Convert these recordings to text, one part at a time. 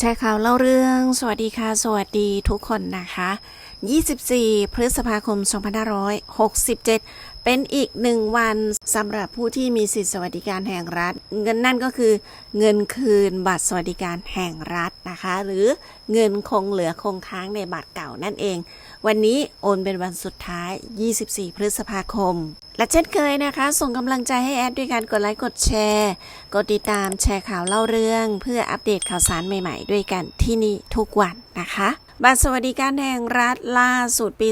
แชร์ข่าวเล่าเรื่อง สวัสดีค่ะ สวัสดีทุกคนนะคะ 24 พฤษภาคม 2567 เป็นอีกหนึ่งวันสำหรับผู้ที่มีสิทธิสวัสดิการแห่งรัฐ เงินนั่นก็คือเงินคืนบัตรสวัสดิการแห่งรัฐนะคะ หรือเงินคงเหลือคงค้างในบัตรเก่านั่นเอง วันนี้โอนเป็นวันสุดท้าย 24 พฤษภาคม และเช่นเคยนะคะ ส่งกำลังใจให้แอดด้วยการกดไลค์กดแชร์ กดติดตามแชร์ข่าวเล่าเรื่อง เพื่ออัปเดตข่าวสารใหม่ๆ ด้วยกันที่นี่ทุกวันนะคะบัตรสวัสดิการแห่งรัฐล่าสุดปี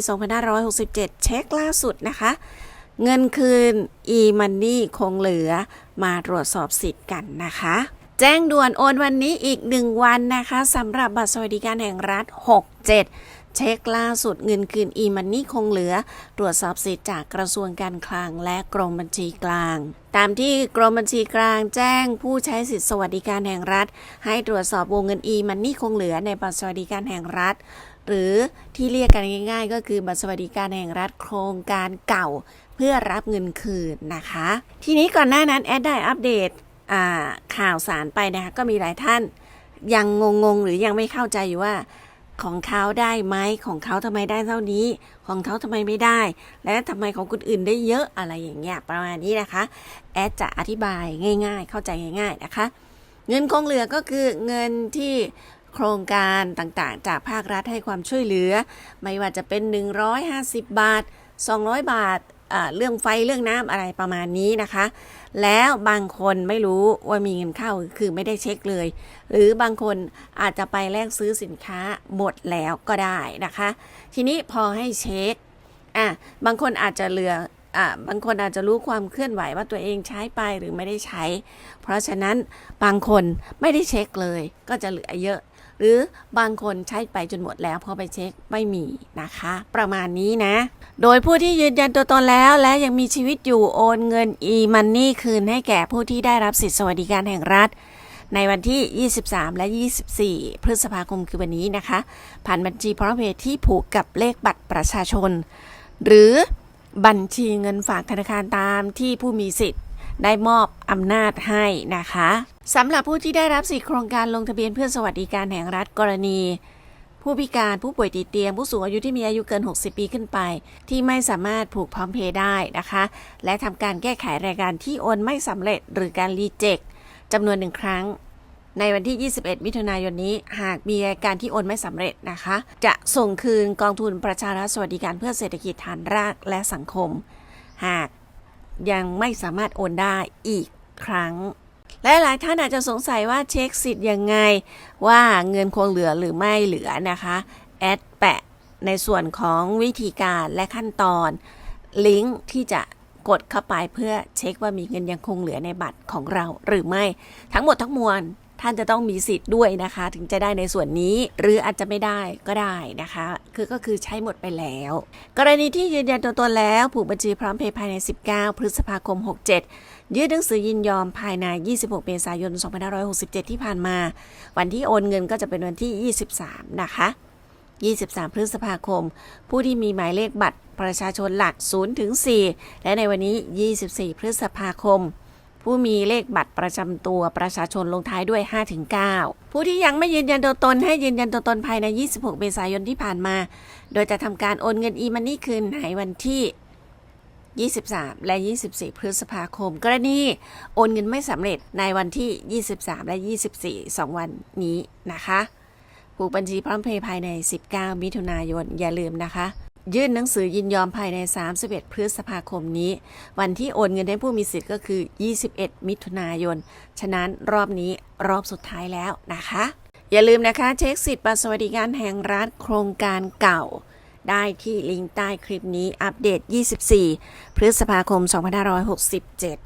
2567 เช็คล่าสุดนะคะ เงินคืน e-money คงเหลือมาตรวจสอบสิทธิ์กันนะคะ แจ้งด่วนโอนวันนี้อีก 1 วันนะคะสำหรับบัตรสวัสดิการแห่งรัฐ 67เช็คล่าสุดเงินคืน e-money คงเหลือ ตรวจสอบสิทธิ์จากกระทรวงการคลังและกรมบัญชีกลาง ตามที่กรมบัญชีกลางแจ้งผู้ใช้สิทธิสวัสดิการแห่งรัฐ ให้ตรวจสอบวงเงิน e-money คงเหลือในบัตรสวัสดิการแห่งรัฐ หรือที่เรียกกันง่าย ๆ ก็คือบัตรสวัสดิการแห่งรัฐโครงการเก่า เพื่อรับเงินคืนนะคะ ทีนี้ก่อนหน้านั้นแอดได้อัปเดตข่าวสารไปนะคะก็มีหลายท่านยังงงๆ หรือยังไม่เข้าใจอยู่ว่าของเขาได้ไหมของเขาทำไมได้เท่านี้ ของเขาทำไมไม่ได้ และทำไมของคนอื่นได้เยอะอะไรอย่างเงี้ยประมาณนี้นะคะ แอดจะอธิบายง่าย ๆ เข้าใจง่าย ๆนะคะ เงินคงเหลือก็คือเงินที่ โครงการต่างๆ จากภาครัฐให้ความช่วยเหลือ ไม่ว่าจะเป็น 150 บาท 200 บาทอ่าเรื่องไฟเรื่องน้ำอะไรประมาณนี้นะคะ แล้วบางคนไม่รู้ว่ามีเงินเข้าคือไม่ได้เช็คเลย หรือบางคนอาจจะไปแลกซื้อสินค้าหมดแล้วก็ได้นะคะ ทีนี้พอให้เช็คอะบางคนอาจจะเหลืออะบางคนอาจจะรู้ความเคลื่อนไหวว่าตัวเองใช้ไปหรือไม่ได้ใช้ เพราะฉะนั้นบางคนไม่ได้เช็คเลยก็จะเหลือเยอะ หรือบางคนใช้ไปจนหมดแล้วพอไปเช็คไม่มีนะคะ ประมาณนี้นะ โดยผู้ที่ยืนยันตัวตนแล้วและยังมีชีวิตอยู่โอนเงิน e-money คืนให้แก่ผู้ที่ได้รับสิทธิสวัสดิการแห่งรัฐในวันที่ 23 และ 24 พฤษภาคมคือวันนี้นะคะ ผ่านบัญชีพร้อมเพย์ที่ผูกกับเลขบัตรประชาชน หรือบัญชีเงินฝากธนาคารตามที่ผู้มีสิทธิ์ ได้มอบอำนาจให้นะคะสำหรับผู้ที่ได้รับสิทธิโครงการลงทะเบียนเพื่อสวัสดิการแห่งรัฐกรณี ผู้พิการผู้ป่วยติดเตียง ผู้สูงอายุที่มีอายุเกิน 60 ปีขึ้นไป ที่ไม่สามารถผูกพร้อมเพย์ได้นะคะ และทำการแก้ไขรายการที่โอนไม่สำเร็จหรือการรีเจ็คจำนวนหนึ่งครั้ง ในวันที่ 21 มิถุนายนนี้ หากมีรายการที่โอนไม่สำเร็จนะคะ จะส่งคืนกองทุนประชารัฐสวัสดิการเพื่อเศรษฐกิจฐานรากและสังคม หาก ยังไม่สามารถโอนได้อีกครั้ง และหลายท่านอาจจะสงสัยว่าเช็คสิทธิ์ยังไง ว่าเงินคงเหลือหรือไม่เหลือนะคะแอดแปะในส่วนของวิธีการและขั้นตอน ลิงก์ที่จะกดเข้าไปเพื่อเช็คว่ามีเงินยังคงเหลือในบัตรของเราหรือไม่ทั้งหมดทั้งมวล ท่านจะต้องมีสิทธิ์ด้วยนะคะ ถึงจะได้ในส่วนนี้ หรืออาจจะไม่ได้ก็ได้นะคะ คือก็คือใช้หมดไปแล้ว กรณีที่ยืนยันตัวตนแล้ว ผูกบัญชีพร้อมเพย์ภายใน 19 พฤษภาคม 67 ยื่นหนังสือยินยอมภายใน 26 เมษายน 2567 ที่ผ่านมา วันที่โอนเงินก็จะเป็นวันที่ 23 นะคะ 23 พฤษภาคม ผู้ที่มีหมายเลขบัตรประชาชนหลัก0ถึง4และในวันนี้ 24 พฤษภาคม ผู้มีเลขบัตรประจำตัวประชาชนลงท้ายด้วย 5-9 ผู้ที่ยังไม่ยืนยันตัวตนให้ยืนยันตัวตนภายใน 26 เมษายนที่ผ่านมา โดยจะทำการโอนเงิน e-money คืนในวันที่23 และ 24 พฤษภาคม กรณีโอนเงินไม่สำเร็จในวันที่ 23 และ 24 2 วันนี้นะคะ ผูกบัญชีพร้อมเพย์ภายใน 19 มิถุนายน อย่าลืมนะคะ ยื่นหนังสือยินยอมภายใน 31 พฤษภาคมนี้ วันที่โอนเงินให้ผู้มีสิทธิ์ก็คือ 21 มิถุนายน ฉะนั้นรอบนี้รอบสุดท้ายแล้วนะคะ อย่าลืมนะคะเช็คสิทธิ์บัตรสวัสดิการแห่งรัฐโครงการเก่า ได้ที่ลิงก์ใต้คลิปนี้อัปเดต 24 พฤษภาคม 2567